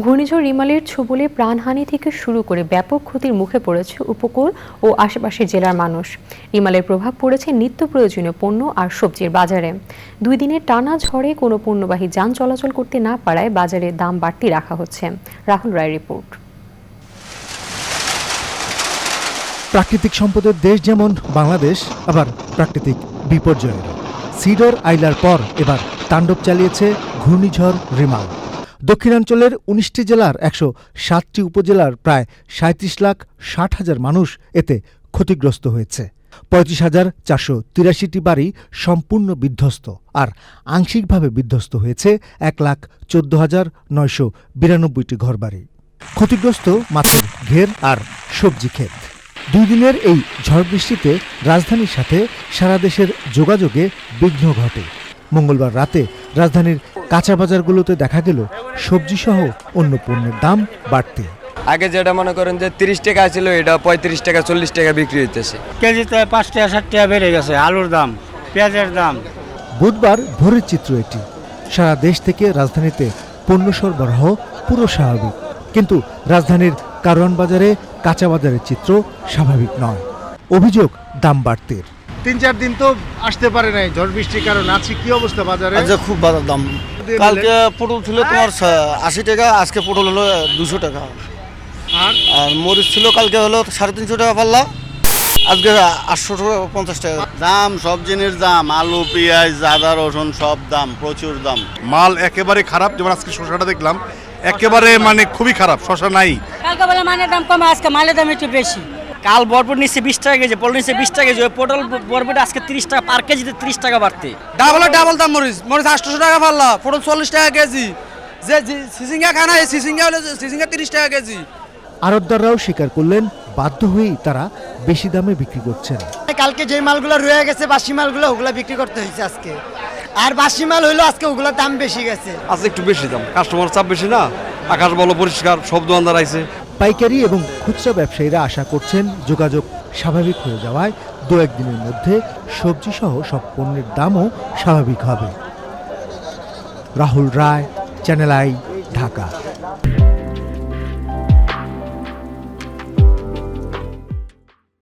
ঘূর্ণিঝড় রিমালের ছবলে প্রাণহানি থেকে শুরু করে ব্যাপক ক্ষতির মুখে পড়েছে উপকূল ও আশেপাশের জেলার মানুষ। রিমালের প্রভাব পড়েছে নিত্য প্রয়োজনীয় পণ্য আর সবজির বাজারে। দুই দিনের টানা ঝড়ে কোনো পণ্যবাহী যান চলাচল করতে না পারায় বাজারে দাম বাড়তি রাখা হচ্ছে। রাহুল রায় রিপোর্ট। প্রাকৃতিক সম্পদের দেশ যেমন বাংলাদেশ, আবার প্রাকৃতিক বিপর্যয়ের সিডর আইলার পর এবার তাণ্ডব চালিয়েছে ঘূর্ণিঝড় রিমাল। দক্ষিণাঞ্চলের উনিশটি জেলার একশো সাতটি উপজেলার প্রায় সাঁত্রিশ লাখ ষাট হাজার মানুষ এতে ক্ষতিগ্রস্ত হয়েছে। পঁয়ত্রিশ হাজার চারশো তিরাশিটি বাড়ি সম্পূর্ণ বিধ্বস্ত আর আংশিকভাবে বিধ্বস্ত হয়েছে এক লাখ চোদ্দ হাজার নয়শো বিরানব্বইটি ঘরবাড়ি। ক্ষতিগ্রস্ত মাছের ঘের আর সবজি ক্ষেত। দুই দিনের এই ঝড় বৃষ্টিতে রাজধানীর সাথে সারা দেশের যোগাযোগে বিঘ্ন ঘটে। মঙ্গলবার রাতে রাজধানীর কাঁচা বাজারগুলোতে দেখা গেল সবজিসহ অন্য পণ্যের দাম বাড়তে। আগে যেটা মনে করেন যে তিরিশ টাকা ছিল এটা পঁয়ত্রিশ টাকা চল্লিশ টাকা বিক্রি হইতেছে। কেজিতে পাঁচ টাকা ষাট টাকা বেড়ে গেছে আলুর দাম পেঁয়াজের দাম। বুধবার ভোরের চিত্র এটি। সারা দেশ থেকে রাজধানীতে পণ্য সরবরাহ পুরো স্বাভাবিক। কিন্তু রাজধানীর কারওয়ান বাজারে কাঁচা বাজারের চিত্র স্বাভাবিক নয়। অভিযোগ দাম বাড়তির তিন চার দিন তো আসতে পারে নাই ঝড় বৃষ্টির কারণে। আছে কি অবস্থা বাজারে? আজকে খুব ভালো দাম। কালকে পটল ছিল তোমার আশি টাকা আজকে পটল হলো দুশো টাকা। আর? আর মরিচ ছিল কালকে হলো সাড়ে তিনশো টাকা পাল্লা। আজকে আটশো টাকা পঞ্চাশ টাকা। দাম সব জিনিস দাম। আলু পেঁয়াজ আদা রসুন সব দাম প্রচুর দাম। মাল একেবারে খারাপ। যেমন আজকে শসাটা দেখলাম একেবারে মানে খুবই খারাপ। শসা নাই। কালকে বলে মানের দাম কম আজকে মালের দাম একটু বেশি। কাল বরপুর নিচ্ছে বিশ টাকা কেজি পটল নিচ্ছে বিশ টাকা কেজি ওই পটল বরপুর আজকে তিরিশ টাকা পার কেজিতে তিরিশ টাকা বাড়তে। ডাবল ডাবল দাম মরিচ। মরিচ আটশো টাকা পাল্লা পটল চল্লিশ টাকা কেজি। যে সিসিঙ্গা খানা এই সিসিঙ্গা হলো সিসিঙ্গা তিরিশ টাকা কেজি। আড়তদাররাও স্বীকার করলেন বাধ্য হয়েই তারা বেশি দামে বিক্রি করছেন। কালকে যে মালগুলো রয়ে গেছে বাসি মালগুলো ওগুলো বিক্রি করতে হয়েছে আজকে। আর বাসি মাল হইল আজকে ওগুলোর দাম বেশি গেছে। আজকে একটু বেশি দাম। কাস্টমার চাপ বেশি না? আকাশ বলো পরিষ্কার সব দোকানদার আইছে। পাইকারি এবং খুচরা ব্যবসায়ীরা আশা করছেন যোগাযোগ স্বাভাবিক হয়ে যাওয়ায় দু একদিনের মধ্যে সবজি সহ সব পণ্যের দামও স্বাভাবিক হবে। Rahul Roy Channel i Dhaka